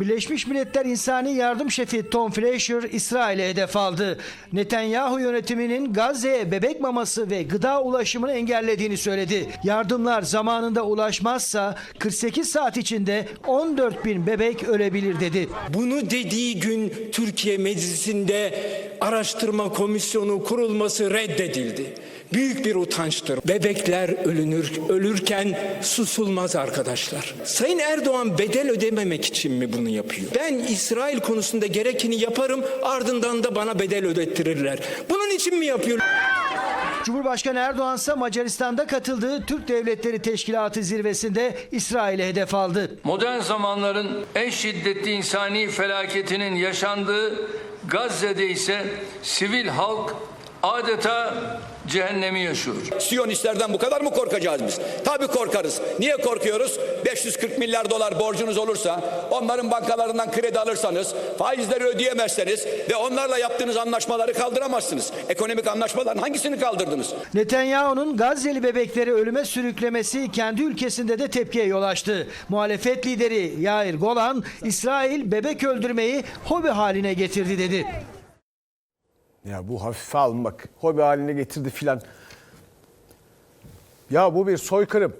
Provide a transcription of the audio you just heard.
Birleşmiş Milletler İnsani Yardım Şefi Tom Fletcher İsrail'e hedef aldı. Netanyahu yönetiminin Gazze'ye bebek maması ve gıda ulaşımını engellediğini söyledi. Yardımlar zamanında ulaşmazsa 48 saat içinde 14 bin bebek ölebilir dedi. Bunu dediği gün Türkiye Meclisi'nde araştırma komisyonu kurulması reddedildi. Büyük bir utançtır. Bebekler ölünür, ölürken susulmaz arkadaşlar. Sayın Erdoğan bedel ödememek için mi bunu yapıyor? Ben İsrail konusunda gerekeni yaparım ardından da bana bedel ödettirirler. Bunun için mi yapıyor? Cumhurbaşkanı Erdoğan ise Macaristan'da katıldığı Türk Devletleri Teşkilatı zirvesinde İsrail'e hedef aldı. Modern zamanların en şiddetli insani felaketinin yaşandığı Gazze'de ise sivil halk adeta cehennemi yaşıyor. Siyonistlerden bu kadar mı korkacağız biz? Tabii korkarız. Niye korkuyoruz? 540 milyar dolar borcunuz olursa, onların bankalarından kredi alırsanız, faizleri ödeyemezseniz ve onlarla yaptığınız anlaşmaları kaldıramazsınız. Ekonomik anlaşmaların hangisini kaldırdınız? Netanyahu'nun Gazze'li bebekleri ölüme sürüklemesi kendi ülkesinde de tepkiye yol açtı. Muhalefet lideri Yair Golan, İsrail bebek öldürmeyi hobi haline getirdi dedi. Ya bu hafife almak, hobi haline getirdi filan. Ya bu bir soykırım.